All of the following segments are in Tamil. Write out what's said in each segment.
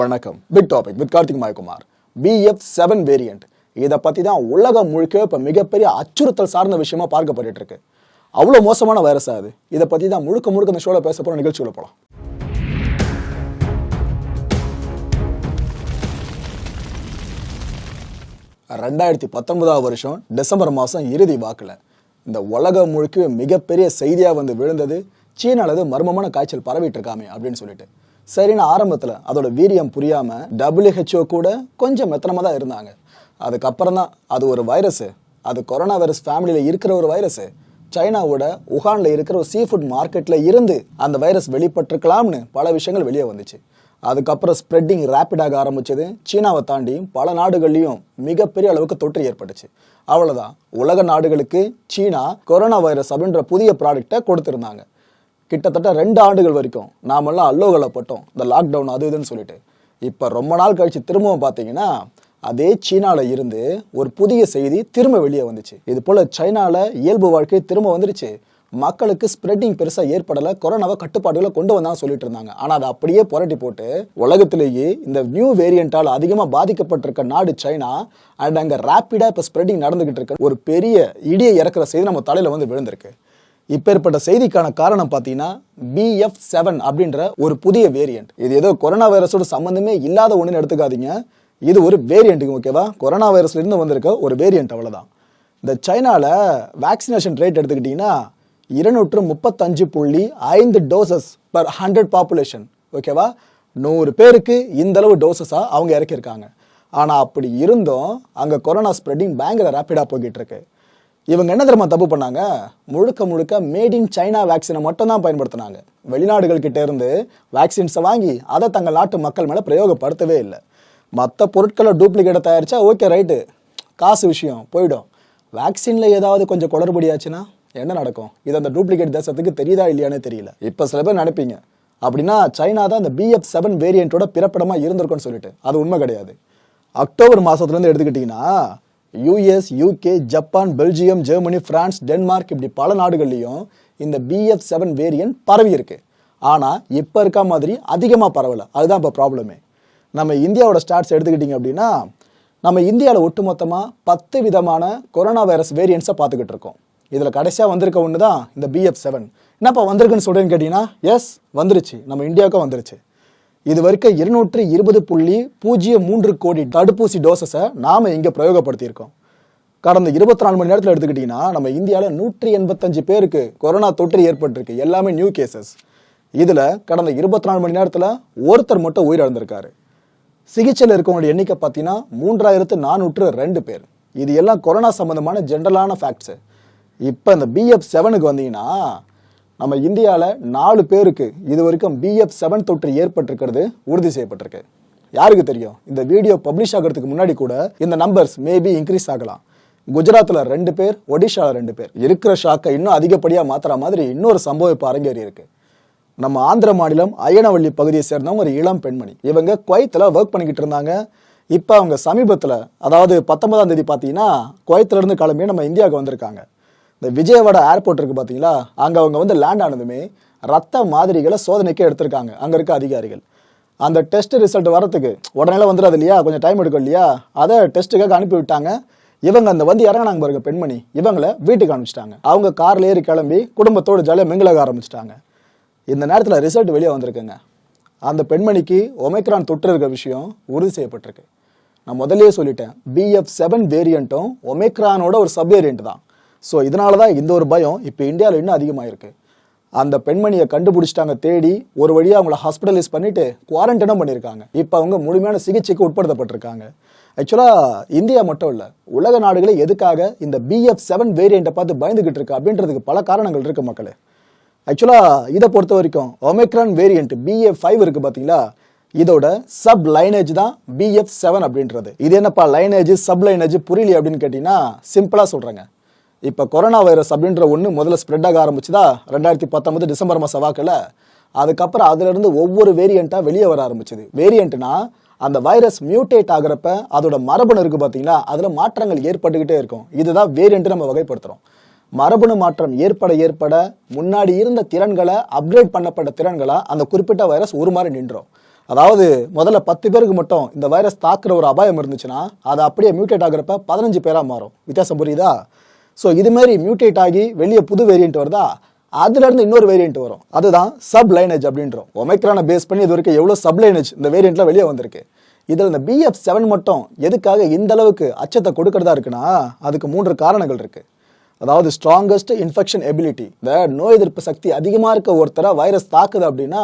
வணக்கம். Big topic with Karthik Mayakumar. BF seven variant இதை பற்றி தான் உலகம் முழுக்க இப்போ மிகப்பெரிய அச்சுறுத்தல் சார்ந்த விஷயமா பார்க்கப்பட்டு இருக்கு அவ்வளோ மோசமான வைரஸ் அது. இதை பற்றி தான் முழுக்க முழுக்க இந்த ஷோவில் பேச போகிற நிகழ்ச்சியில் போகலாம் ரெண்டாயிரத்தி பத்தொன்பதாவது வருஷம் டிசம்பர் மாதம் இறுதி வாக்கில். இந்த உலகம் முழுக்க மிகப்பெரிய செய்தியாக வந்து விழுந்தது. சீனாலது மர்மமான காய்ச்சல் பரவிட்டு இருக்காமே அப்படின்னு சொல்லிட்டு. சரின்னு ஆரம்பத்தில் அதோட வீரியம் புரியாமல் டபிள்யூஹெச்ஓ கூட கொஞ்சம் மெத்தனமாக தான் இருந்தாங்க. அதுக்கப்புறம் தான் அது ஒரு வைரஸு அது கொரோனா வைரஸ் ஃபேமிலியில் இருக்கிற ஒரு வைரஸு சைனாவோட உஹானில் இருக்கிற ஒரு சீ ஃபுட் மார்க்கெட்டில் இருந்து அந்த வைரஸ் வெளிப்பட்டிருக்கலாம்னு பல விஷயங்கள் வெளியே வந்துச்சு. அதுக்கப்புறம் ஸ்ப்ரெட்டிங் ரேப்பிடாக ஆரம்பிச்சது. சீனாவை தாண்டி பல நாடுகள்லையும் மிகப்பெரிய அளவுக்கு தொற்று ஏற்பட்டுச்சு. அவ்வளோதான் உலக நாடுகளுக்கு சீனா கொரோனா வைரஸ் அப்படின்ற புதிய ப்ராடக்டை கொடுத்துருந்தாங்க. கிட்டத்தட்ட ரெண்டு ஆண்டுகள் வரைக்கும் நாமெல்லாம் அல்லோகலப்பட்டோம் இந்த லாக்டவுன் அது இதுன்னு சொல்லிட்டு. இப்போ ரொம்ப நாள் கழிச்சு திரும்பவும் பார்த்தீங்கன்னா அதே சீனாவில் இருந்து ஒரு புதிய செய்தி திரும்ப வெளியே வந்துச்சு. இது போல சைனாவில் இயல்பு வாழ்க்கை திரும்ப வந்துருச்சு. மக்களுக்கு ஸ்ப்ரெட்டிங் பெருசாக ஏற்படலை. கொரோனாவை கட்டுப்பாடுகளை கொண்டு வந்தாங்க சொல்லிட்டு இருந்தாங்க. ஆனால் அதை அப்படியே புரட்டி போட்டு உலகத்திலேயே இந்த நியூ வேரியண்டால் அதிகமாக பாதிக்கப்பட்டிருக்க நாடு சைனா அண்ட் அங்கே ரேப்பிடாக இப்போ ஸ்ப்ரெட்டிங் நடந்துகிட்டு இருக்க. ஒரு பெரிய இடியை இறக்குற செய்தி நம்ம தலையில் வந்து விழுந்திருக்கு. இப்பேற்பட்ட செய்திக்கான காரணம் பார்த்தீங்கன்னா பிஎஃப் செவன் அப்படின்ற ஒரு புதிய வேரியன்ட் இது ஏதோ கொரோனா வைரஸோட சம்மந்தமே இல்லாத ஒன்றுன்னு எடுத்துக்காதீங்க. இது ஒரு வேரியண்ட்டுக்கு ஓகேவா கொரோனா வைரஸ்லேருந்து வந்திருக்க ஒரு வேரியன்ட் அவ்வளோதான் இந்த சைனாவில் வேக்சினேஷன் ரேட் எடுத்துக்கிட்டிங்கன்னா இருநூற்று முப்பத்தஞ்சு புள்ளி ஐந்து டோசஸ் பர் ஹண்ட்ரட் பாப்புலேஷன் ஓகேவா நூறு பேருக்கு இந்தளவு டோசஸாக அவங்க இறக்கியிருக்காங்க. ஆனால் அப்படி இருந்தும் அங்கே கொரோனா ஸ்ப்ரெட்டிங் பயங்கர ரேப்பிடாக போய்கிட்டு இருக்கு. இவங்க என்ன தெரியுமா தப்பு பண்ணாங்க? முழுக்க முழுக்க மேட் இன் சைனா வேக்சினை மட்டும் தான் பயன்படுத்தினாங்க. வெளிநாடுகள் கிட்ட இருந்து வேக்சின்ஸை வாங்கி அதை தங்கள் நாட்டு மக்கள் மேலே பிரயோகப்படுத்தவே இல்லை. மற்ற பொருட்களை டூப்ளிகேட்டை தயாரிச்சா ஓகே ரைட்டு காசு விஷயம் போயிடும். வேக்சினில் ஏதாவது கொஞ்சம் குளறுபடியாச்சுன்னா என்ன நடக்கும்? இது அந்த டூப்ளிகேட் தேசத்துக்கு தெரியுதா இல்லையானே தெரியல. இப்போ சில பேர் நினைப்பீங்க அப்படின்னா சைனா தான் இந்த பிஎஃப் செவன் வேரியண்ட்டோட பிறப்பிடமாக இருந்திருக்கும்னு சொல்லிட்டு. அது உண்மை கிடையாது. அக்டோபர் மாதத்துலேருந்து எடுத்துக்கிட்டிங்கன்னா US UK Japan Belgium Germany France Denmark இப்படி பல நாடுகள்லையும் இந்த பிஎஃப் செவன் வேரியன்ட் பரவி இருக்கு. ஆனால் இப்போ இருக்க மாதிரி அதிகமாக பரவலை. அதுதான் இப்போ ப்ராப்ளமே நம்ம இந்தியாவோட ஸ்டாட்ஸ் எடுத்துக்கிட்டிங்க அப்படின்னா நம்ம இந்தியாவில் ஒட்டுமொத்தமாக பத்து விதமான கொரோனா வைரஸ் வேரியன்ட்ஸை பார்த்துக்கிட்டு இருக்கோம். இதில் கடைசியாக வந்திருக்க ஒன்று தான் இந்த பிஎஃப் செவன் என்னப்பா வந்திருக்குன்னு சொல்கிறேன்னு கேட்டிங்கன்னா எஸ் வந்துருச்சு. நம்ம இந்தியாவுக்கும் வந்துருச்சு. இது வரைக்கும் இருநூற்று இருபது புள்ளி பூஜ்ஜியம் மூன்று கோடி தடுப்பூசி டோசஸை நாம் இங்கே பிரயோகப்படுத்தியிருக்கோம். கடந்த இருபத்தி நாலு மணி நேரத்தில் எடுத்துக்கிட்டிங்கன்னா நம்ம இந்தியாவில் நூற்றி எண்பத்தஞ்சு பேருக்கு கொரோனா தொற்று ஏற்பட்டிருக்கு. எல்லாமே நியூ கேசஸ் இதில் கடந்த இருபத்தி நாலு மணி நேரத்தில் ஒருத்தர் மட்டும் உயிரிழந்திருக்காரு. சிகிச்சையில் இருக்கவங்களுடைய எண்ணிக்கை பார்த்தீங்கன்னா மூன்றாயிரத்து நானூற்று ரெண்டு பேர். இது எல்லாம் கொரோனா சம்பந்தமான ஜென்ரலான ஃபேக்ட்ஸு இப்போ இந்த பிஎஃப் செவனுக்கு வந்தீங்கன்னா நம்ம இந்தியாவில் நாலு பேருக்கு இது வரைக்கும் பிஎஃப் செவன் தொற்று ஏற்பட்டிருக்கிறது உறுதி செய்யப்பட்டிருக்கு. யாருக்கு தெரியும்? இந்த வீடியோ பப்ளிஷ் ஆகிறதுக்கு முன்னாடி கூட இந்த நம்பர்ஸ் மேபி இன்க்ரீஸ் ஆகலாம். குஜராத்தில் ரெண்டு பேர் ஒடிஷாவில் ரெண்டு பேர். இருக்கிற ஷாக்கை இன்னும் அதிகப்படியாக மாத்துற மாதிரி இன்னொரு சம்பவம் இப்போ அரங்கேறி இருக்கு. நம்ம ஆந்திர மாநிலம் அயனவள்ளி பகுதியை சேர்ந்தவங்க ஒரு இளம் பெண்மணி. இவங்க குவைத்தில் ஒர்க் பண்ணிக்கிட்டு இருந்தாங்க. இப்போ அவங்க சமீபத்தில் அதாவது பத்தொன்பதாம் தேதி பார்த்தீங்கன்னா குவைத்துலேருந்து கிளம்பி நம்ம இந்தியாவுக்கு வந்திருக்காங்க. இந்த விஜயவாடா ஏர்போர்ட் இருக்கு பார்த்தீங்களா அங்கே அவங்க வந்து லேண்ட் ஆனதுமே ரத்த மாதிரிகளை சோதனைக்கே எடுத்திருக்காங்க. அங்கே இருக்க அதிகாரிகள். அந்த டெஸ்ட் ரிசல்ட் வரத்துக்கு உடனே வந்துடாது இல்லையா? கொஞ்சம் டைம் எடுக்கும் இல்லையா? அதை டெஸ்ட்டுக்காக அனுப்பி விட்டாங்க. இவங்க அந்த வந்து இறங்கினாங்க பாருங்க பெண்மணி. இவங்களை வீட்டுக்கு அனுப்பிச்சிட்டாங்க. அவங்க கார்ல ஏறி கிளம்பி குடும்பத்தோடு ஜாலியாக மிங்கிலாக ஆரம்பிச்சிட்டாங்க. இந்த நேரத்தில் ரிசல்ட் வெளியே வந்திருக்குங்க. அந்த பெண்மணிக்கு ஒமைக்ரான் தொற்று இருக்க விஷயம் உறுதி செய்யப்பட்டிருக்கு. நான் முதல்லயே சொல்லிட்டேன் பிஎஃப் செவன் வேரியண்ட்டும் ஒமைக்ரானோட ஒரு சப் வேரியண்ட் தான். ஸோ இதனால தான் இந்த ஒரு பயம் இப்போ இந்தியாவில் இன்னும் அதிகமாயிருக்கு. அந்த பெண்மணியை கண்டுபிடிச்சிட்டாங்க தேடி ஒரு வழியாக அவங்கள ஹாஸ்பிட்டலைஸ் பண்ணிட்டு குவாரண்டைனும் பண்ணியிருக்காங்க இப்போ அவங்க முழுமையான சிகிச்சைக்கு உட்படுத்தப்பட்டிருக்காங்க. ஆக்சுவலாக இந்தியா மட்டும் இல்லை உலக நாடுகளே எதுக்காக இந்த பிஎஃப் செவன் வேரியண்ட்டை பார்த்து பயந்துகிட்டு இருக்கு அப்படின்றதுக்கு பல காரணங்கள் இருக்கு மக்களே. ஆக்சுவலாக இதை பொறுத்த வரைக்கும் ஒமேக்ரான் வேரியண்ட் பிஎஃப் ஃபைவ் இருக்கு பார்த்தீங்களா இதோட சப் லைனேஜ் தான் பிஎஃப் செவன் அப்படின்றது. இது என்னப்பா லைனேஜ் சப் லைனேஜ் புரியல அப்படின்னு கேட்டிங்கன்னா சிம்பிளாக சொல்கிறேங்க இப்போ கொரோனா வைரஸ் அப்படின்ற ஒன்று முதல்ல ஸ்ப்ரெட் ஆக ஆரம்பிச்சுதா? ரெண்டாயிரத்தி பத்தொன்பது டிசம்பர் மாதம் வாக்கில். அதுக்கப்புறம் அதுலேருந்து ஒவ்வொரு வேரியண்ட்டாக வெளியே வர ஆரம்பிச்சது. வேரியண்ட்னா அந்த வைரஸ் மியூட்டேட் ஆகுறப்ப அதோட மரபணு இருக்குது பார்த்தீங்களா அதில் மாற்றங்கள் ஏற்பட்டுக்கிட்டே இருக்கும். இதுதான் வேரியண்ட்டு நம்ம வகைப்படுத்துகிறோம் மரபணு மாற்றம் ஏற்பட ஏற்பட முன்னாடி இருந்த திறன்களை அப்கிரேட் பண்ணப்பட்ட திறன்களை அந்த குறிப்பிட்ட வைரஸ் உருமாறி நின்றோம். அதாவது முதல்ல பத்து பேருக்கு மட்டும் இந்த வைரஸ் தாக்குற ஒரு அபாயம் இருந்துச்சுன்னா அது அப்படியே மியூட்டேட் ஆகிறப்ப பதினஞ்சு பேராக மாறும். வித்தியாசம் புரியுதா? ஸோ இது மாதிரி மியூட்டேட் ஆகி வெளியே புது வேரியண்ட் வருதா? அதுலேருந்து இன்னொரு வேரியண்ட் வரும். அதுதான் சப் லைனேஜ் அப்படின்றோம். ஒமைக்ரானை பேஸ் பண்ணி இது வரைக்கும் எவ்வளோ சப் லைனேஜ் இந்த வேரியண்ட்டில் வெளியே வந்திருக்கு? இதில் இந்த பிஎஃப் செவன் மட்டும் எதுக்காக இந்த அளவுக்கு அச்சத்தை கொடுக்கறதா இருக்குன்னா அதுக்கு மூன்று காரணங்கள் இருக்கு. அதாவது ஸ்ட்ராங்கஸ்ட் இன்ஃபெக்ஷன் எபிலிட்டி இந்த நோய் எதிர்ப்பு சக்தி அதிகமாக இருக்க ஒருத்தரை வைரஸ் தாக்குது அப்படின்னா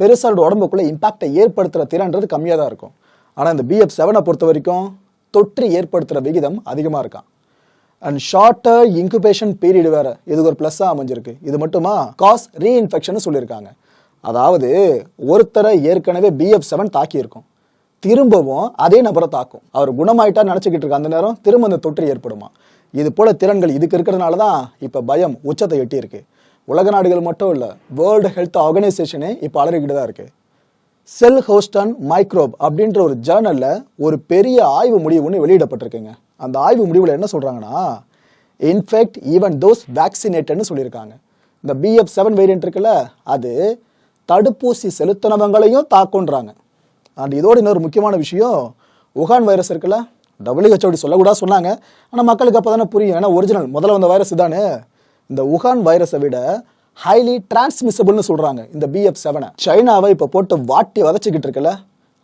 பெருசாக உடம்புக்குள்ளே இம்பாக்டை ஏற்படுத்துகிற திறன்றது கம்மியாக தான் இருக்கும். ஆனால் இந்த பிஎஃப் செவனை பொறுத்த வரைக்கும் தொற்று ஏற்படுத்துகிற விகிதம் அதிகமாக இருக்கான் அண்ட் ஷார்ட்டர் இன்குபேஷன் பீரியட் வேற. இதுக்கு ஒரு ப்ளஸ்ஸாக அமைஞ்சிருக்கு. இது மட்டுமா? காஸ் ரீஇன்ஃபெக்ஷன் சொல்லியிருக்காங்க. அதாவது ஒருத்தரை ஏற்கனவே பிஎஃப் செவன் தாக்கியிருக்கும். திரும்பவும் அதே நபரை தாக்கும். அவர் குணமாயிட்டா நினச்சிக்கிட்டு இருக்க அந்த நேரம் திரும்ப அந்த தொற்று ஏற்படுமா? இது போல திறன்கள் இதுக்கு இருக்கிறதுனால தான் இப்போ பயம் உச்சத்தை எட்டியிருக்கு. உலக நாடுகள் மட்டும் இல்லை வேர்ல்டு ஹெல்த் ஆர்கனைசேஷனே இப்போ அலறிக்கிட்டு தான் இருக்கு. செல் ஹோஸ்டன் மைக்ரோப் அப்படின்ற ஒரு ஜேர்னலில் ஒரு பெரிய ஆய்வு முடிவு ஒன்று வெளியிடப்பட்டிருக்குங்க. அந்த ஆய்வு முடிவில் என்ன சொல்கிறாங்கன்னா இன்ஃபெக்ட் ஈவன் தோஸ் வேக்சினேட்டட்னு சொல்லியிருக்காங்க. இந்த பிஎஃப் செவன் வேரியன்ட் இருக்குல்ல அது தடுப்பூசி செலுத்தினவங்களையும் தாக்குன்றாங்க. அண்ட் இதோடு இன்னொரு முக்கியமான விஷயம் உகான் வைரஸ் இருக்குல்ல டபிள்யூஹெச்ஓடி சொல்லக்கூடாது சொன்னாங்க. ஆனால் மக்களுக்கு அப்போ தானே புரியும். ஏன்னா ஒரிஜினல் முதல்ல வந்த வைரஸ் தானே. இந்த உகான் வைரஸை விட ஹைலி டிரான்ஸ்மிசபிள்னு சொல்கிறாங்க இந்த பிஎஃப் செவனை சைனாவை இப்போ போட்டு வாட்டி வதச்சிக்கிட்டு இருக்குல்ல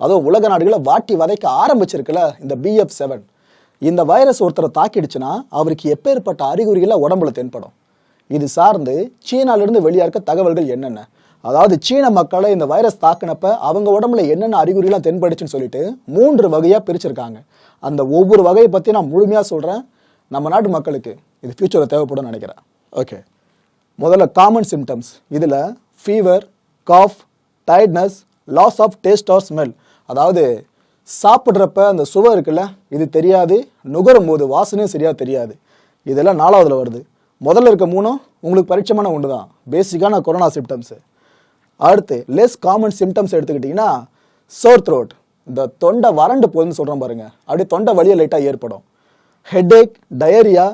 அதோ உலக நாடுகளை வாட்டி வதைக்க ஆரம்பிச்சிருக்குல்ல இந்த பிஎஃப் செவன் இந்த வைரஸ் ஒருத்தரை தாக்கிடுச்சுன்னா அவருக்கு எப்பேற்பட்ட அறிகுறிகளை உடம்புல தென்படும். இது சார்ந்து சீனாலிருந்து வெளியாக இருக்க தகவல்கள் என்னென்ன? அதாவது சீன மக்களை இந்த வைரஸ் தாக்குனப்ப அவங்க உடம்புல என்னென்ன அறிகுறிலாம் தென்படுச்சுன்னு சொல்லிட்டு மூன்று வகையாக பிரிச்சிருக்காங்க. அந்த ஒவ்வொரு வகையை பற்றி நான் முழுமையாக சொல்கிறேன் நம்ம நாட்டு மக்களுக்கு இது ஃப்யூச்சரில் தேவைப்படும் நினைக்கிறேன். ஓகே முதல்ல காமன் சிம்டம்ஸ் இதில் fever cough tiredness loss of taste or smell அதாவது சாப்பிட்றப்ப அந்த சுவை இருக்குல்ல இது தெரியாது. நுகரும் போது வாசனையும் சரியாக தெரியாது. இதெல்லாம் நாலாவதுல வருது. முதல்ல இருக்க மூணும் உங்களுக்கு பரிச்சயமான ஒன்று தான் பேசிக்கான கொரோனா சிம்டம்ஸு அடுத்து லெஸ் காமன் சிம்டம்ஸ் எடுத்துக்கிட்டிங்கன்னா சோர் த்ரோட் இந்த தொண்டை வறண்டு போகுதுன்னு சொல்கிறோம் பாருங்க. அப்படியே தொண்டை வழியை லைட்டாக ஏற்படும். Headache diarrhoea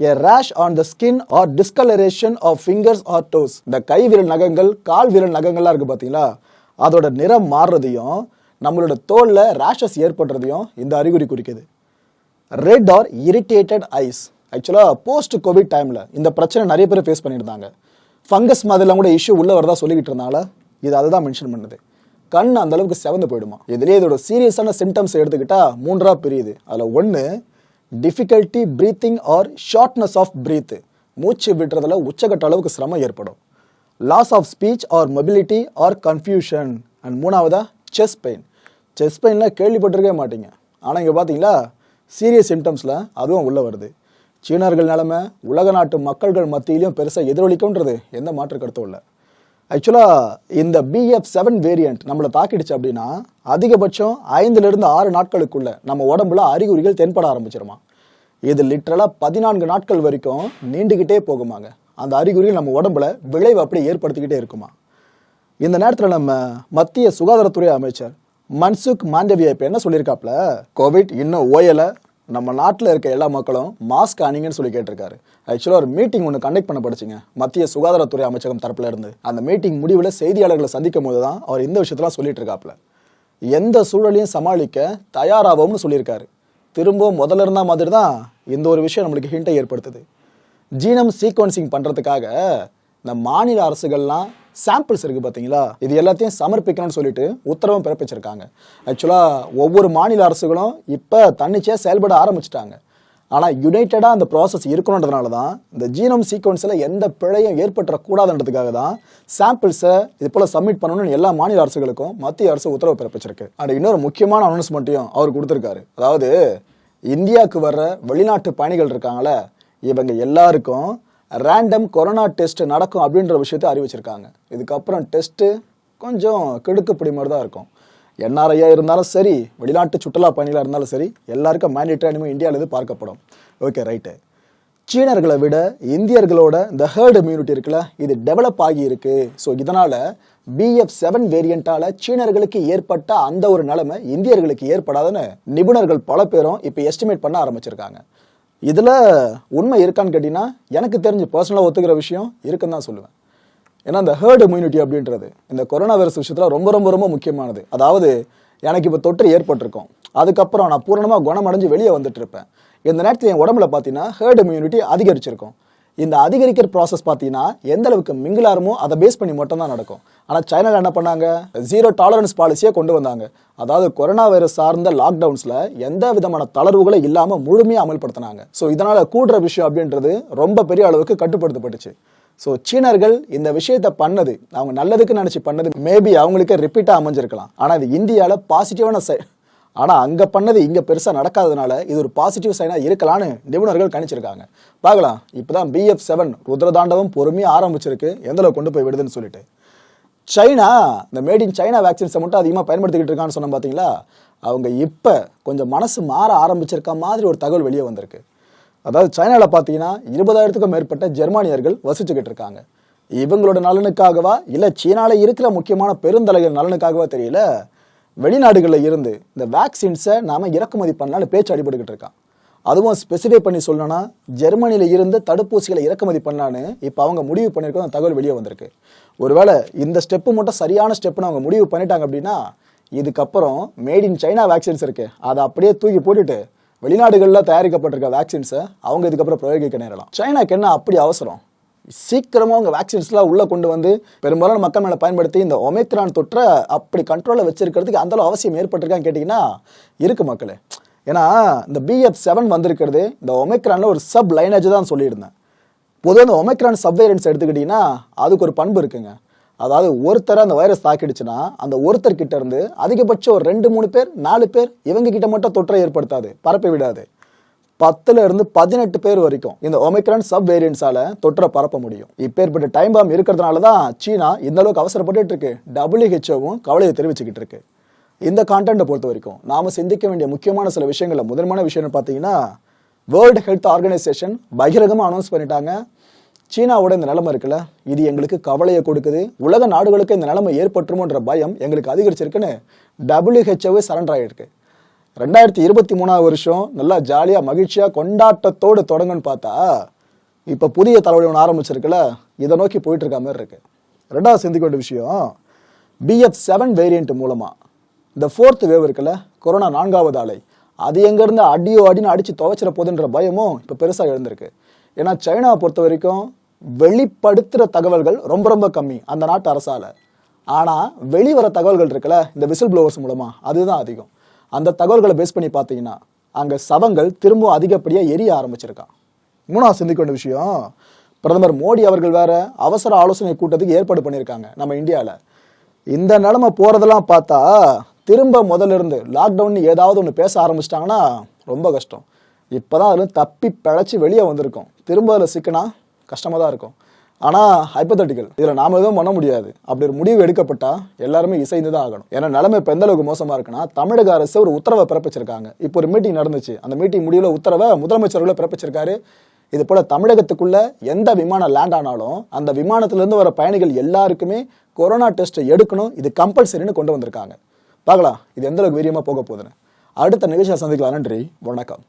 a rash on the skin or discolouration of fingers or toes இந்த கை விரல் நகங்கள் கால் விரல் நகங்கள்லாம் இருக்குது பார்த்தீங்களா அதோட நிறம் மாறுறதையும் நம்மளோட தோலில் ரேஷஸ் ஏற்படுறதையும் இந்த அறிகுறி குறிக்குது. ரெட் ஆர் இரிட்டேட்டட் ஐஸ் ஆக்சுவலாக போஸ்ட் கோவிட் டைமில் இந்த பிரச்சனை நிறைய பேர் ஃபேஸ் பண்ணியிருந்தாங்க. ஃபங்கஸ் மாதிரிலாம் கூட இஷ்யூ உள்ள வரதா சொல்லிக்கிட்டு இருந்தால இது அதை தான் மென்ஷன் பண்ணுது. கண் அந்த அளவுக்கு செவந்து போயிடுமா? இதுலேயே இதோட சீரியஸான சிம்டம்ஸ் எடுத்துக்கிட்டால் மூன்றாக பிரியுது. அதில் ஒன்று difficulty breathing or shortness of breath மூச்சு விடுறதுல உச்சகட்ட அளவுக்கு சிரமம் ஏற்படும். Loss of speech or mobility or confusion and மூணாவதாக செஸ் பெயின் செஸ்ட் பெயின்லாம் கேள்விப்பட்டிருக்கவே மாட்டீங்க. ஆனால் இங்கே பார்த்தீங்களா சீரியஸ் சிம்டம்ஸில் அதுவும் உள்ளே வருது. சீனர்கள் நிலைமை உலக நாட்டு மக்கள்கள் மத்தியிலையும் பெருசாக எதிரொலிக்கும்ன்றது எந்த மாற்று கருத்தும் இல்லை. ஆக்சுவலாக இந்த பிஎஃப் செவன் வேரியண்ட் நம்மளை தாக்கிடுச்சு அப்படின்னா அதிகபட்சம் ஐந்துலேருந்து ஆறு நாட்களுக்குள்ள நம்ம உடம்புல அறிகுறிகள் தென்பட ஆரம்பிச்சிருமா? இது லிட்ரலாக பதினான்கு நாட்கள் வரைக்கும் நீண்டுக்கிட்டே போகுமாங்க. அந்த அறிகுறிகள் நம்ம உடம்புல விளைவு அப்படியே ஏற்படுத்திக்கிட்டே இருக்குமா? இந்த நேரத்தில் நம்ம மத்திய சுகாதாரத்துறை அமைச்சர் மன்சுக் மாண்டவியா இப்போ என்ன சொல்லியிருக்காப்ல கோவிட் இன்னும் ஓயலை. நம்ம நாட்டில் இருக்க எல்லா மக்களும் மாஸ்க் அணிங்கன்னு சொல்லி கேட்டிருக்காரு. ஆக்சுவலாக ஒரு மீட்டிங் ஒன்று கண்டக்ட் பண்ணப்படுச்சுங்க மத்திய சுகாதாரத்துறை அமைச்சகம் தரப்பில் இருந்து. அந்த மீட்டிங் முடிவில் செய்தியாளர்களை சந்திக்கும் போது தான் அவர் இந்த விஷயத்தெல்லாம் சொல்லிட்டு இருக்காப்ல எந்த சூழலையும் சமாளிக்க தயாராகும்னு சொல்லியிருக்காரு. திரும்பவும் முதல்ல இருந்த மாதிரி தான் இந்த ஒரு விஷயம் நம்மளுக்கு ஹிண்டை ஏற்படுத்துது. ஜீனம் சீக்வன்சிங் பண்ணுறதுக்காக இந்த மாநில அரசுகள்லாம் சாம்பிள்ஸ் இருக்குது பார்த்தீங்களா இது எல்லாத்தையும் சமர்ப்பிக்கணும்னு சொல்லிட்டு உத்தரவும் பிறப்பிச்சிருக்காங்க. ஆக்சுவலாக ஒவ்வொரு மாநில அரசுகளும் இப்போ தன்னிச்சையாக செயல்பட ஆரம்பிச்சிட்டாங்க. ஆனால் யுனைட்டடாக அந்த ப்ராசஸ் இருக்கணுன்றதுனால தான் இந்த ஜீனம் சீக்வன்ஸில் எந்த பிழையும் ஏற்பட்டுறக்கூடாதுன்றதுக்காக தான் சாம்பிள்ஸை இது போல் சப்மிட் பண்ணணும்னு எல்லா மாநில அரசுகளுக்கும் மத்திய அரசு உத்தரவு பிறப்பிச்சிருக்கு. அண்ட் இன்னொரு முக்கியமான அனௌன்ஸ்மெண்ட்டையும் அவர் கொடுத்துருக்காரு. அதாவது இந்தியாவுக்கு வர்ற வெளிநாட்டு பயணிகள் இருக்காங்களே இவங்க எல்லாருக்கும் ரேண்டம் கொரோனா டெஸ்ட் நடக்கும் அப்படின்ற விஷயத்தை அறிவிச்சிருக்காங்க. இதுக்கப்புறம் டெஸ்ட்டு கொஞ்சம் கிடுக்குப்பிடி மாதிரி தான் இருக்கும் என்ஆர்ஐயா இருந்தாலும் சரி வெளிநாட்டு சுற்றுலா பயணிகளாக இருந்தாலும் சரி எல்லாருக்கும் மேண்டேட்டரி அனிமல் இந்தியாவிலேருந்து பார்க்கப்படும். ஓகே ரைட்டு சீனர்களை விட இந்தியர்களோட இந்த ஹேர்டு இம்யூனிட்டி இருக்குல்ல இது டெவலப் ஆகியிருக்கு. ஸோ இதனால் பிஎஃப் செவன் வேரியண்டால சீனர்களுக்கு ஏற்பட்ட அந்த ஒரு நிலைமை இந்தியர்களுக்கு ஏற்படாதுன்னு நிபுணர்கள் பல பேரும் இப்போ எஸ்டிமேட் பண்ண ஆரம்பிச்சிருக்காங்க. இதில் உண்மை இருக்கான்னு கேட்டிங்கன்னா எனக்கு தெரிஞ்சு பர்சனலாக ஒத்துக்கிற விஷயம் இருக்குன்னு தான் சொல்லுவேன். ஏன்னா இந்த ஹேர்டு இம்யூனிட்டி அப்படின்றது இந்த கொரோனா வைரஸ் விஷயத்தில் ரொம்ப ரொம்ப ரொம்ப முக்கியமானது. அதாவது எனக்கு இப்போ தொற்று ஏற்பட்டிருக்கும். அதுக்கப்புறம் நான் பூரணமாக குணமடைஞ்சு வெளியே வந்துட்டு இருப்பேன். இந்த நேரத்தில் என் உடம்புல பார்த்தீங்கன்னா ஹேர்டு இம்யூனிட்டி அதிகரிச்சிருக்கும். இந்த அதிகரிக்கிற ப்ராசஸ் பார்த்தீங்கன்னா எந்த அளவுக்கு மிங்கிலாருமோ அதை பேஸ் பண்ணி மட்டும் தான் நடக்கும். ஆனால் சைனாவில் என்ன பண்ணாங்க? ஜீரோ டாலரன்ஸ் பாலிசியை கொண்டு வந்தாங்க. அதாவது கொரோனா வைரஸ் சார்ந்த லாக்டவுன்ஸில் எந்த விதமான தளர்வுகளை இல்லாமல் முழுமையாக அமல்படுத்தினாங்க. ஸோ இதனால் கூடுற விஷயம் அப்படின்றது ரொம்ப பெரிய அளவுக்கு கட்டுப்படுத்தப்பட்டுச்சு. ஸோ சீனர்கள் இந்த விஷயத்த பண்ணது அவங்க நல்லதுக்கு நினச்சி பண்ணது மேபி அவங்களுக்கு ரிப்பீட்டாக அமைஞ்சிருக்கலாம். ஆனால் இது இந்தியாவில் பாசிட்டிவான சை ஆனால் அங்கே பண்ணது இங்கே பெருசாக நடக்காததுனால இது ஒரு பாசிட்டிவ் சைனாக இருக்கலான்னு நிபுணர்கள் கணிச்சிருக்காங்க. பார்க்கலாம். இப்போ தான் பிஎஃப் செவன் ருத்ரதாண்டவம் பொறுமையாக ஆரம்பிச்சிருக்கு. எந்த கொண்டு போய் விடுதுன்னு சொல்லிட்டு. சைனா இந்த மேட் இன் சைனா வேக்சின்ஸை மட்டும் அதிகமாக பயன்படுத்திக்கிட்டு இருக்கான்னு சொன்னோம் பார்த்தீங்களா அவங்க இப்போ கொஞ்சம் மனசு மாற ஆரம்பிச்சிருக்க மாதிரி ஒரு தகவல் வெளியே வந்திருக்கு. அதாவது சைனாவில் பார்த்தீங்கன்னா இருபதாயிரத்துக்கும் மேற்பட்ட ஜெர்மானியர்கள் வசிச்சுக்கிட்டு இருக்காங்க. இவங்களோட நலனுக்காகவா? இல்லை சீனால இருக்கிற முக்கியமான பெருந்தலைகள் நலனுக்காகவா தெரியல. வெளிநாடுகளில் இருந்து இந்த வேக்சின்ஸை நாம் இறக்குமதி பண்ணலான்னு பேச்சு அடிபட்டுக்கிட்டு இருக்கான். அதுவும் ஸ்பெசிஃபை பண்ணி சொல்லணும்னா ஜெர்மனியில் இருந்து தடுப்பூசிகளை இறக்குமதி பண்ணலான்னு இப்போ அவங்க முடிவு பண்ணியிருக்கோம் அந்த தகவல் வெளியே வந்திருக்கு. ஒருவேளை இந்த ஸ்டெப்பு மட்டும் சரியான ஸ்டெப்னு அவங்க முடிவு பண்ணிட்டாங்க அப்படின்னா இதுக்கப்புறம் மேட் இன் சைனா வேக்சின்ஸ் இருக்கு. அதை அப்படியே தூக்கி போட்டுட்டு வெளிநாடுகளில் தயாரிக்கப்பட்டிருக்க வேக்சின்ஸை அவங்க இதுக்கப்புறம் பிரயோகிக்க நேரலாம். சைனாக்கு என்ன அப்படி அவசரம்? சீக்கிரமாக அவங்க வேக்சின்ஸ்லாம் உள்ளே கொண்டு வந்து பெரும்பாலான மக்கள் மேலே பயன்படுத்தி இந்த ஒமேத்ரான் தொற்றை அப்படி கண்ட்ரோலில் வச்சிருக்கிறதுக்கு அந்தளவு அவசியம் ஏற்பட்டிருக்கான்னு கேட்டிங்கன்னா இருக்கு மக்களே. ஏன்னா இந்த பிஎஃப் செவன் வந்திருக்கிறது இந்த ஒமேக்ரானில் ஒரு சப் லைனேஜ் தான் சொல்லியிருந்தேன். பொதுவாக இந்த ஒமைக்ரான் சப்வேரியன்ஸ் எடுத்துக்கிட்டிங்கன்னா அதுக்கு ஒரு பண்பு இருக்குங்க. அதாவது ஒருத்தரை அந்த வைரஸ் தாக்கிடுச்சுன்னா அந்த ஒருத்தர் கிட்ட இருந்து அதிகபட்சம் ஒரு ரெண்டு மூணு பேர் நாலு பேர் இவங்க கிட்ட மட்டும் தொற்றை ஏற்படுத்தாது பரப்பி விடாது. பத்துல இருந்து பதினெட்டு பேர் வரைக்கும் இந்த ஒமைக்ரான் சப் வேரியன்ஸால தொற்றை பரப்ப முடியும். இப்பேற்பட்ட டைம் பாம் இருக்கிறதுனால தான் சீனா இந்த அளவுக்கு அவசரப்பட்டு இருக்கு. டபிள்யூஹெச்ஓவும் கவலையை தெரிவிச்சுக்கிட்டு இருக்கு. இந்த கான்டென்ட்டை பொறுத்த வரைக்கும் நாம சிந்திக்க வேண்டிய முக்கியமான சில விஷயங்கள்ல முதன்மையான விஷயம்னு பார்த்தீங்கன்னா வேர்ல்டு ஹெல்த் ஆர்கனைசேஷன் பகிரங்கமாக அனௌன்ஸ் பண்ணிட்டாங்க. சீனாவோட இந்த நிலைமை இருக்குல்ல இது எங்களுக்கு கவலையை கொடுக்குது. உலக நாடுகளுக்கு இந்த நிலைமை ஏற்பட்டுருமோன்ற பயம் எங்களுக்கு அதிகரிச்சிருக்குன்னு டபிள்யூஹெச்ஓவே சரண்டர் ஆகிருக்கு ரெண்டாயிரத்தி இருபத்தி மூணாவது வருஷம் நல்லா ஜாலியாக மகிழ்ச்சியாக கொண்டாட்டத்தோடு தொடங்குன்னு பார்த்தா இப்போ புதிய தலைவலி ஒன்று ஆரம்பிச்சிருக்குல்ல இதை நோக்கி போயிட்டு இருக்க மாதிரி இருக்கு. ரெண்டாவது சிந்திக்க வேண்டிய விஷயம் பிஎஃப் செவன் வேரியண்ட் மூலமாக இந்த ஃபோர்த் வேவ் இருக்குல்ல கொரோனா நான்காவது அலை அது எங்கேருந்து அடியோ அடின்னு அடித்து துவைச்சிட போகுதுன்ற பயமும் இப்போ பெருசாக எழுந்திருக்கு. ஏன்னா சைனாவை பொறுத்த வரைக்கும் வெளிப்படுத்துகிற தகவல்கள் ரொம்ப ரொம்ப கம்மி அந்த நாட்டு அரசால. ஆனால் வெளிவர தகவல்கள் இருக்குல்ல இந்த விசில் ப்ளோவர்ஸ் மூலமாக அதுதான் அதிகம். அந்த தகவல்களை பேஸ் பண்ணி பார்த்தீங்கன்னா அங்கே சவங்கள் திரும்பவும் அதிகப்படியாக எரிய ஆரம்பிச்சிருக்கான். மூணாவது சிந்திக்க வேண்டிய விஷயம் பிரதமர் மோடி அவர்கள் வேற அவசர ஆலோசனை கூட்டத்துக்கு ஏற்பாடு பண்ணியிருக்காங்க நம்ம இந்தியாவில் இந்த நிலைமை போகிறதெல்லாம் பார்த்தா திரும்ப முதல்ல இருந்து லாக்டவுன் ஏதாவது ஒன்று பேச ஆரம்பிச்சிட்டாங்கன்னா ரொம்ப கஷ்டம். இப்போதான் அதுல தப்பி பிழைச்சி வெளியே வந்திருக்கோம். திரும்ப அதில் சிக்கினா கஷ்டமாக தான் இருக்கும். ஆனால் ஹைப்பத்தட்டிக்கல் இதில் நாம எதுவும் பண்ண முடியாது. அப்படி ஒரு முடிவு எடுக்கப்பட்டா எல்லாருமே இசைந்து தான் ஆகணும். ஏன்னா நிலைமை இப்போ எந்த அளவுக்கு மோசமாக இருக்குன்னா தமிழக அரசு ஒரு உத்தரவை பிறப்பிச்சிருக்காங்க. இப்போ ஒரு மீட்டிங் நடந்துச்சு. அந்த மீட்டிங் முடிவில் உத்தரவை முதலமைச்சர்களை பிறப்பிச்சிருக்காரு. இது போல தமிழகத்துக்குள்ள எந்த விமானம் லேண்ட் ஆனாலும் அந்த விமானத்திலிருந்து வர பயணிகள் எல்லாருக்குமே கொரோனா டெஸ்ட் எடுக்கணும். இது கம்பல்சரின்னு கொண்டு வந்திருக்காங்க. பார்க்கலாம். இது எந்த அளவுக்கு வீரியமாக போக போகுதுன்னு. அடுத்த நிகழ்ச்சியை சந்திக்கலாம். நன்றி. வணக்கம்.